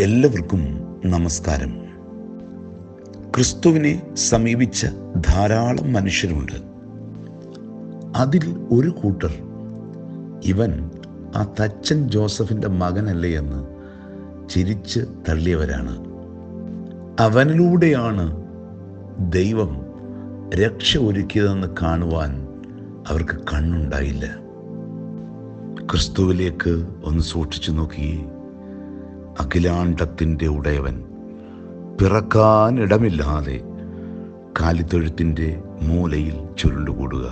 എല്ലാവർക്കും നമസ്കാരം. ക്രിസ്തുവിനെ സമീപിച്ച ധാരാളം മനുഷ്യരുണ്ട്. അതിൽ ഒരു കൂട്ടർ ഇവൻ ആ തച്ചൻ ജോസഫിന്റെ മകനല്ലേ എന്ന് ചിരിച്ച് തള്ളിയവരാണ്. അവനിലൂടെയാണ് ദൈവം രക്ഷ ഒരുക്കിയതെന്ന് കാണുവാൻ അവർക്ക് കണ്ണുണ്ടായില്ല. ക്രിസ്തുവിലേക്ക് ഒന്ന് സൂക്ഷിച്ചു നോക്കിയേ. അഖിലാണ്ടത്തിന്റെ ഉടയവൻ. പിറക്കാൻ ഇടമില്ലാതെ കാലിത്തൊഴുത്തിന്റെ മൂലയിൽ ചുരുണ്ടുകൂടുക.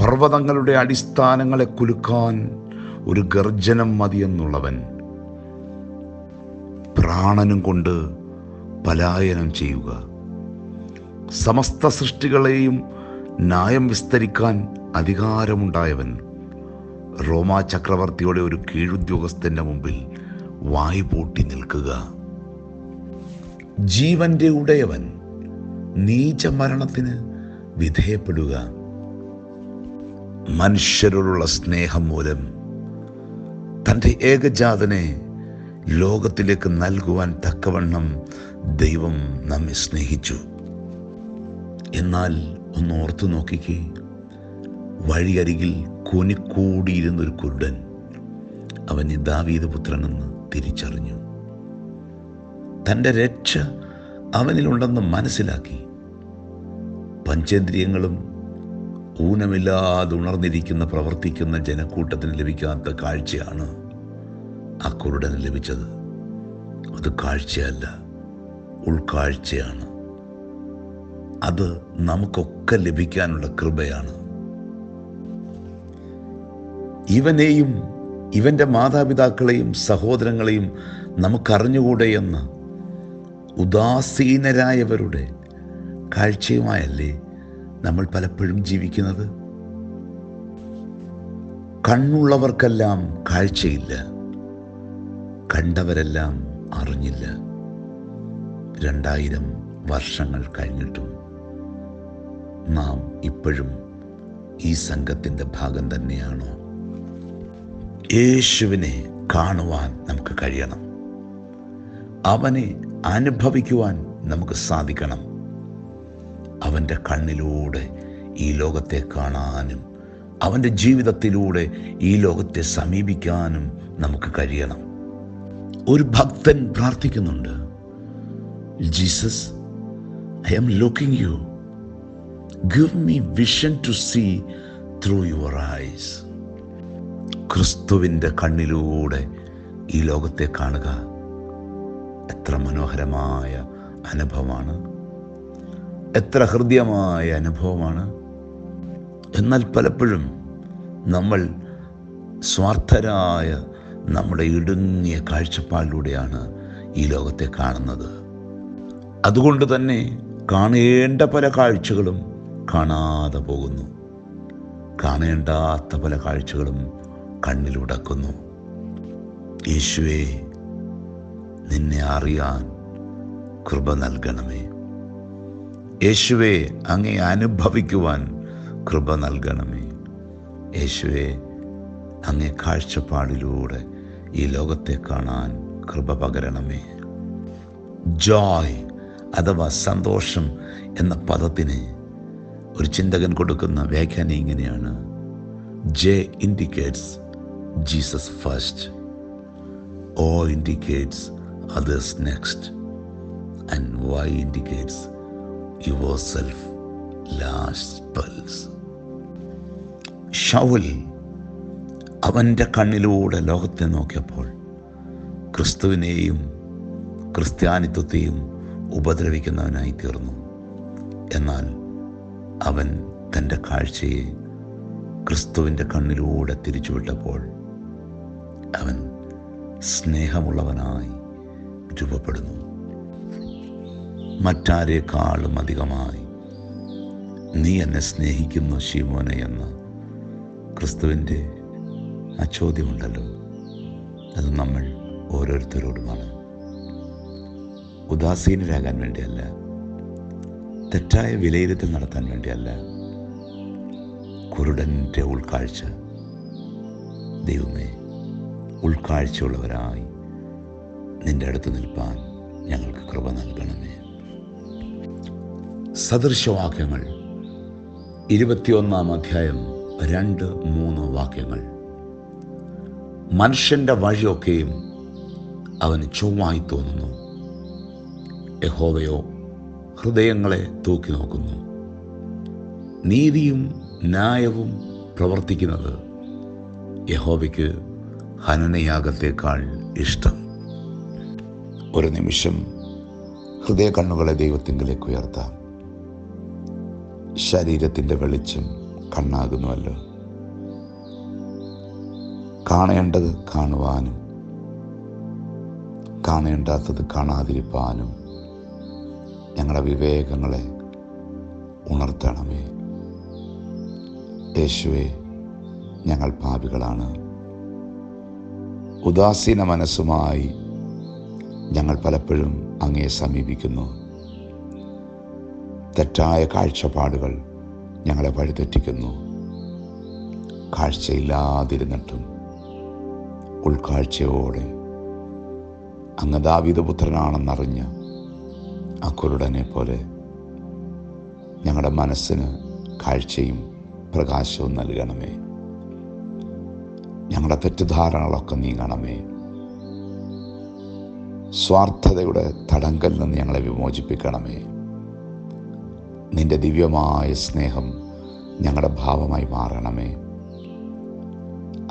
പർവതങ്ങളുടെ അടിസ്ഥാനങ്ങളെ കുലുക്കാൻ ഒരു ഗർജനം മതിയെന്നുള്ളവൻ പ്രാണനും കൊണ്ട് പലായനം ചെയ്യുക. സമസ്ത സൃഷ്ടികളെയും ന്യായം വിസ്തരിക്കാൻ അധികാരമുണ്ടായവൻ റോമാ ചക്രവർത്തിയുടെ ഒരു കീഴുദ്യോഗസ്ഥന്റെ മുമ്പിൽ വായ് പൂട്ടി നിൽക്കുക. ജീവന്റെ ഉടയവൻ നീച മരണത്തിന് വിധേയപ്പെടുക. മനുഷ്യരോടുള്ള സ്നേഹം മൂലം തന്റെ ഏകജാതനെ ലോകത്തിലേക്ക് നൽകുവാൻ തക്കവണ്ണം ദൈവം നമ്മെ സ്നേഹിച്ചു. എന്നാൽ ഒന്ന് ഓർത്തു നോക്കിക്കേ. വഴിയരികിൽ കൂനിക്കൂടിയിരുന്നൊരു കുരുടൻ. അവന് ദാവീത് പുത്രനെന്ന് തിരിച്ചറിഞ്ഞു. തന്റെ രക്ഷ അവനിലുണ്ടെന്ന് മനസ്സിലാക്കി. പഞ്ചേന്ദ്രിയങ്ങളും ഊനമില്ലാതെ ഉണർന്നിരിക്കുന്ന പ്രവർത്തിക്കുന്ന ജനക്കൂട്ടത്തിന് ലഭിക്കാത്ത കാഴ്ചയാണ് ആ കുരുടന് ലഭിച്ചത്. അത് കാഴ്ചയല്ല ഉൾക്കാഴ്ചയാണ്. അത് നമുക്കൊക്കെ ലഭിക്കാനുള്ള കൃപയാണ്. ഇവനെയും ഇവന്റെ മാതാപിതാക്കളെയും സഹോദരങ്ങളെയും നമുക്കറിഞ്ഞുകൂടെ ഉദാസീനരായവരുടെ കാഴ്ചയുമായല്ലേ നമ്മൾ പലപ്പോഴും ജീവിക്കുന്നത്? കണ്ണുള്ളവർക്കെല്ലാം കാഴ്ചയില്ല കണ്ടവരെല്ലാം അറിഞ്ഞില്ല. രണ്ടായിരം വർഷങ്ങൾ കഴിഞ്ഞിട്ടും നാം ഇപ്പോഴും ഈ സംഘത്തിന്റെ ഭാഗം തന്നെയാണോ? യേശുവിനെ കാണുവാൻ നമുക്ക് കഴിയണം. അവനെ അനുഭവിക്കുവാൻ നമുക്ക് സാധിക്കണം. അവന്റെ കണ്ണിലൂടെ ഈ ലോകത്തെ കാണാനും അവന്റെ ജീവിതത്തിലൂടെ ഈ ലോകത്തെ സമീപിക്കാനും നമുക്ക് കഴിയണം. ഒരു ഭക്തൻ പ്രാർത്ഥിക്കുന്നുണ്ട് Jesus I am looking you. Give me vision to see through your eyes. ക്രിസ്തുവിന്റെ കണ്ണിലൂടെ ഈ ലോകത്തെ കാണുക. എത്ര മനോഹരമായ അനുഭവമാണ്. എത്ര ഹൃദ്യമായ അനുഭവമാണ്. എന്നാൽ പലപ്പോഴും നമ്മൾ സ്വാർത്ഥരായ നമ്മുടെ ഇടുങ്ങിയ കാഴ്ചപ്പാടിലൂടെയാണ് ഈ ലോകത്തെ കാണുന്നത്. അതുകൊണ്ട് തന്നെ കാണേണ്ട പല കാഴ്ചകളും കാണാതെ പോകുന്നു. കാണേണ്ടാത്ത പല കാഴ്ചകളും കണ്ണിലുടക്കുന്നു. യേശുവേ നിന്നെ അറിയാൻ കൃപ നൽകണമേ. യേശുവെ അങ്ങേ അനുഭവിക്കുവാൻ കൃപ നൽകണമേ. യേശുവെ അങ്ങേ കാഴ്ചപ്പാടിലൂടെ ഈ ലോകത്തെ കാണാൻ കൃപ പകരണമേ. ജോയ് അഥവാ സന്തോഷം എന്ന പദത്തിന് ഒരു ചിന്തകൻ കൊടുക്കുന്ന വ്യാഖ്യാനം ഇങ്ങനെയാണ്. J indicates Jesus first. O indicates others next, and Y indicates yourself last pulse. Saul അവന്റെ കണ്ണിലൂടെ ലോകത്തെ നോക്കിയപ്പോൾ ക്രിസ്തുവിനെയും ക്രിസ്ത്യാനിത്വത്തെയും ഉപദ്രവിക്കുന്നവനായി തീർന്നു എന്നാൽ അവൻ തന്റെ കാഴ്ചയെ ക്രിസ്തുവിന്റെ കണ്ണിലൂടെ തിരിച്ചുവിട്ടപ്പോൾ അവൻ സ്നേഹമുള്ളവനായി രൂപപ്പെടുന്നു. മറ്റാരേക്കാളും അധികമായി നീ എന്നെ സ്നേഹിക്കുന്നു ശിവോനെ എന്ന് ക്രിസ്തുവിന്റെ ആ ചോദ്യമുണ്ടല്ലോ അത് നമ്മൾ ഓരോരുത്തരോടുമാണ്. ഉദാസീനരാകാൻ വേണ്ടിയല്ല തെറ്റായ വിലയിരുത്തൽ നടത്താൻ വേണ്ടിയല്ല കുരുടന്റെ ഉൾക്കാഴ്ച ദൈവമേ ഉൾക്കാഴ്ചയുള്ളവരായി നിന്റെ അടുത്ത് നിൽപ്പാൻ ഞങ്ങൾക്ക് കൃപ നൽകണമേ. സദൃശവാക്യങ്ങൾ ഇരുപത്തിയൊന്നാം അധ്യായം രണ്ട് മൂന്ന് വാക്യങ്ങൾ. മനുഷ്യന്റെ വഴിയൊക്കെയും അവന് ചൊവ്വായി തോന്നുന്നു. യഹോവയോ ഹൃദയങ്ങളെ തൂക്കി നോക്കുന്നു. നീതിയും ന്യായവും പ്രവർത്തിക്കുന്നത് യഹോവയ്ക്ക് ഹനനയാഗത്തേക്കാൾ ഇഷ്ടം. ഒരു നിമിഷം ഹൃദയ കണ്ണുകളെ ദൈവത്തിങ്കിലേക്ക് ഉയർത്താം. ശരീരത്തിന്റെ വെളിച്ചം കണ്ണാകുന്നുവല്ലോ. കാണേണ്ടത് കാണുവാനും കാണേണ്ടാത്തത് കാണാതിരിപ്പാനും ഞങ്ങളുടെ വിവേകങ്ങളെ ഉണർത്തണമേ. യേശുവേ ഞങ്ങൾ പാപികളാണ്. ഉദാസീന മനസ്സുമായി ഞങ്ങൾ പലപ്പോഴും അങ്ങയെ സമീപിക്കുന്നു. തെറ്റായ കാഴ്ചപ്പാടുകൾ ഞങ്ങളെ വഴിതെറ്റിക്കുന്നു. കാഴ്ചയില്ലാതിരുന്നിട്ടും ഉൾക്കാഴ്ചയോടെ അങ്ങ് ദാവിതപുത്രനാണെന്നറിഞ്ഞ് ആ കുരുടനെ പോലെ ഞങ്ങളുടെ മനസ്സിന് കാഴ്ചയും പ്രകാശവും നൽകണമേ. ഞങ്ങളുടെ തെറ്റിദ്ധാരണകളൊക്കെ നീങ്ങണമേ. സ്വാർത്ഥതയുടെ തടങ്കൽ നിന്ന് ഞങ്ങളെ വിമോചിപ്പിക്കണമേ. നിന്റെ ദിവ്യമായ സ്നേഹം ഞങ്ങളുടെ ഭാവമായി മാറണമേ.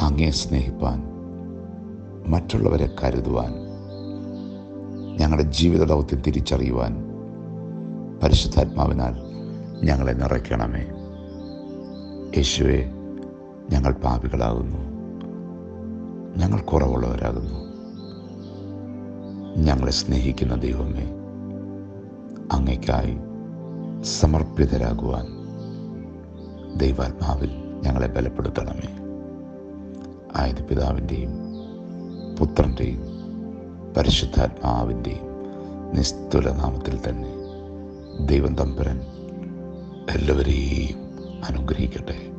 അങ്ങേ സ്നേഹിപ്പാൻ മറ്റുള്ളവരെ കരുതുവാൻ ഞങ്ങളുടെ ജീവിത ദൗത്യം തിരിച്ചറിയുവാൻ പരിശുദ്ധാത്മാവിനാൽ ഞങ്ങളെ നിറയ്ക്കണമേ. യേശുവെ ഞങ്ങൾ പാപികളാകുന്നു. ഞങ്ങൾ കുറവുള്ളവരാകുന്നു. ഞങ്ങളെ സ്നേഹിക്കുന്ന ദൈവമേ അങ്ങയ്ക്കായി സമർപ്പിതരാകുവാൻ ദൈവാത്മാവിൽ ഞങ്ങളെ ബലപ്പെടുത്തണമേ. ആയത് പിതാവിന്റെയും പുത്രന്റെയും പരിശുദ്ധാത്മാവിന്റെയും നിസ്തുല നാമത്തിൽ തന്നെ ദൈവം തമ്പരൻ എല്ലാവരെയും അനുഗ്രഹിക്കട്ടെ.